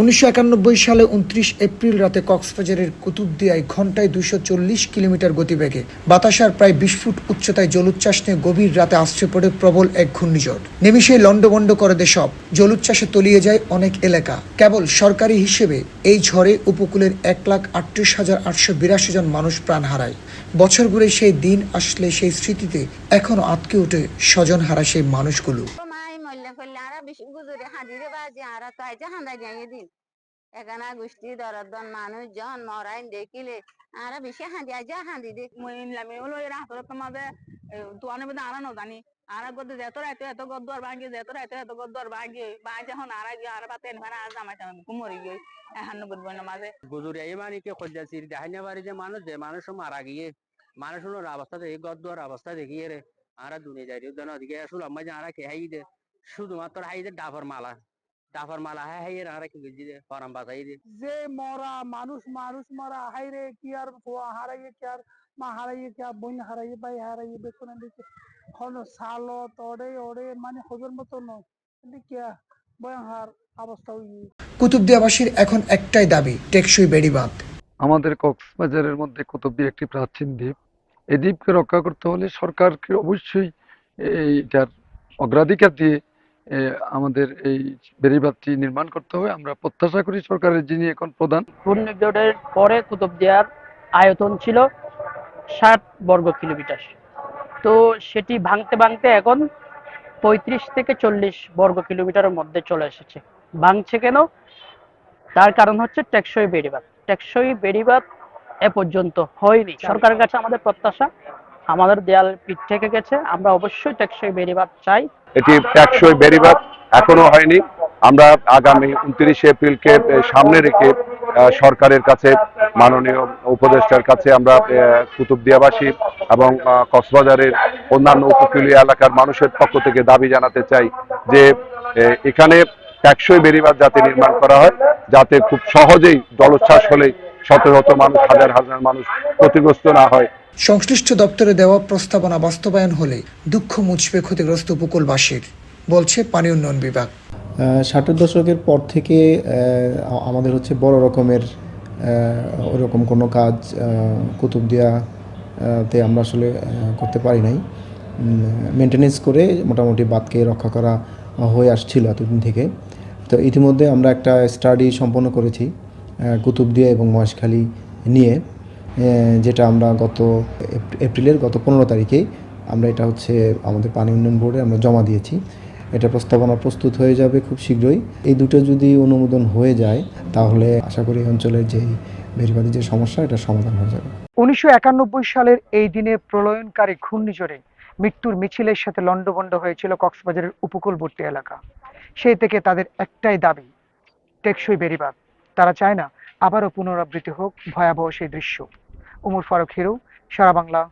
উনিশশো একানব্বই সালে উনত্রিশ এপ্রিল রাতে কক্সবাজারের কুতুবদিয়ায় ঘন্টায় দুশো চল্লিশ কিলোমিটার গতিবেগে বাতাসার প্রায় বিশ ফুট উচ্চতায় জলোচ্ছ্বাস নিয়ে গভীর রাতে আশ্রয় পড়ে প্রবল এক ঘূর্ণিঝড়। নিমিষে লন্ডভন্ড করে দে সব জলোচ্ছ্বাসে তলিয়ে যায় অনেক এলাকা। কেবল সরকারি হিসেবে এই ঝড়ে উপকূলের এক লাখ আটত্রিশ হাজার আটশো বিরাশি জন মানুষ প্রাণ হারায়। বছর ঘুরে সেই দিন আসলে সেই স্মৃতিতে এখনও আটকে ওঠে স্বজন হারা সেই মানুষগুলো মাই মল্লে ফেললে আরা বেশি গুজরে হাজিরে বাজি আরা তো আইজা হান্দাই যাই দিন এখানে গোষ্ঠী দরদন মানুষ জন মরাইন দেখিলে আরা বেশি হাঁদি আইজা হাঁদি দেখ। মই লামি হলো এরা হাতর তোমাদের তোয়ানে বেদে আরা নজানি। আরা গদ্দে যেত রাইতে এত গদ্দ আর ভাঙ্গি যেত রাইতে এত গদ্দ আর ভাঙ্গি বাই যখন আরা গিয়ে আরা পাতে এনভানা আজ জামাই তামাই কুমরি গিয়ে এখন বুঝব না মাঝে। গুজুরি এই মানে কি খোঁজাছি দেখাইনা বাড়ি যে মানুষ যে মানুষ মারা গিয়ে। মানুষ হলো অবস্থা দেখি গদ্দর অবস্থা দেখিয়ে রে। আরা দুনিয়া যাই দেন ওদিকে আসল আমরা যে আরা কে হাই দে। শুধুমাত্র হাই দে ডাফর মালা ডাফর মালা হ্যাঁ হাই আরা কি বুঝি ফরাম বাসাই দে যে মরা মানুষ মানুষ মরা হাইরে কি আর ফুয়া হারাইয়ে কি আর মা হারাইয়ে কি আর বোন হারাইয়ে ভাই হারাইয়ে বেতনে দিকে হন সালত ওড়ে ওড়ে মানে হজর মতো নয় কিন্তু কি আর ভয়ঙ্কর অবস্থা হয়ে কুতুবদিয়াবাসীর এখন একটাই দাবি টেকসই বেড়িবাঁধ আমাদের কক্সবাজারের মধ্যে কুতুবদ্বীপ একটি প্রাচীন দ্বীপ। এই দ্বীপকে রক্ষা করতে হলে সরকারকে অবশ্যই এইটার অগ্রাধিকার দিয়ে আমাদের এই বেড়িবাঁধটি নির্মাণ করতে হবে। আমরা প্রত্যাশা করি সরকারের যিনি এখন প্রধান। ঘূর্ণিঝড়ের পরে কুতুবদিয়ার আয়তন ছিল ষাট বর্গ কিলোমিটার। তো সেটি ভাঙতে ভাঙতে এখন পঁয়ত্রিশ থেকে চল্লিশ বর্গ কিলোমিটারের মধ্যে চলে এসেছে। ভাঙছে কেন? তার কারণ হচ্ছে টেকসই বেড়িবাঁধ। টেকসই বেড়িবাঁধ এ পর্যন্ত হয়নি। সরকারের কাছে আমাদের প্রত্যাশা, আমাদের দেয়াল পিঠ থেকে গেছে। আমরা অবশ্যই টেকসই বেড়িবাঁধ চাই। এটি টেকসই বেড়িবাঁধ, এখনও হয়নি। আমরা আগামী উনত্রিশে এপ্রিলকে সামনে রেখে সরকারের কাছে, মাননীয় উপদেষ্টার কাছে আমরা কুতুবদিয়াবাসী এবং কক্সবাজারের অন্যান্য উপকূলীয় এলাকার মানুষের পক্ষ থেকে দাবি জানাতে চাই যে এখানে টেকসই বেড়িবাঁধ যাতে নির্মাণ করা হয়, যাতে খুব সহজেই জলোচ্ছ্বাস হলে শত শত মানুষ হাজার হাজার মানুষ ক্ষতিগ্রস্ত না হয়। সংশ্লিষ্ট দপ্তরে দেওয়া প্রস্তাবনা বাস্তবায়ন হলে দুঃখ মুছবে ক্ষতিগ্রস্ত উপকূলবাসীর বলছে পানি উন্নয়ন বিভাগ। ষাটের দশকের পর থেকে আমাদের হচ্ছে বড় রকমের ওরকম কোনো কাজ আহ, কুতুবদিয়া তে আমরা আসলে করতে পারি নাই। মেনটেনেন্স করে মোটামুটি বাঁধকে রক্ষা করা হয়ে আসছিল এতদিন থেকে। তো ইতিমধ্যে আমরা একটা স্টাডি সম্পন্ন করেছি। কুতুবদিয়া এবং মহেশখালী নিয়ে যেটা আমরা গত এপ্রিলের গত পনেরো তারিখেই আমরা এটা হচ্ছে আমাদের পানি উন্নয়ন বোর্ডে আমরা জমা দিয়েছি। এটা প্রস্তাবনা প্রস্তুত হয়ে যাবে খুব শীঘ্রই। এই দুটো যদি অনুমোদন হয়ে যায়, তাহলে আশা করি অঞ্চলের যে বেরিবাদী যে সমস্যা, এটা সমাধান হয়ে যাবে। উনিশশো একানব্বই সালের এই দিনে প্রলয়নকারী ঘূর্ণিঝড়ে মৃত্যুর মিছিলের সাথে লণ্ডভণ্ড হয়েছিল কক্সবাজারের উপকূলবর্তী এলাকা। সেই থেকে তাদের একটাই দাবি, টেকসই বেড়িবাঁধ। তারা চায় না আবারও পুনরাবৃত্তি হোক ভয়াবহ সেই দৃশ্য। উমর ফারুক হিরো সারা বাংলা।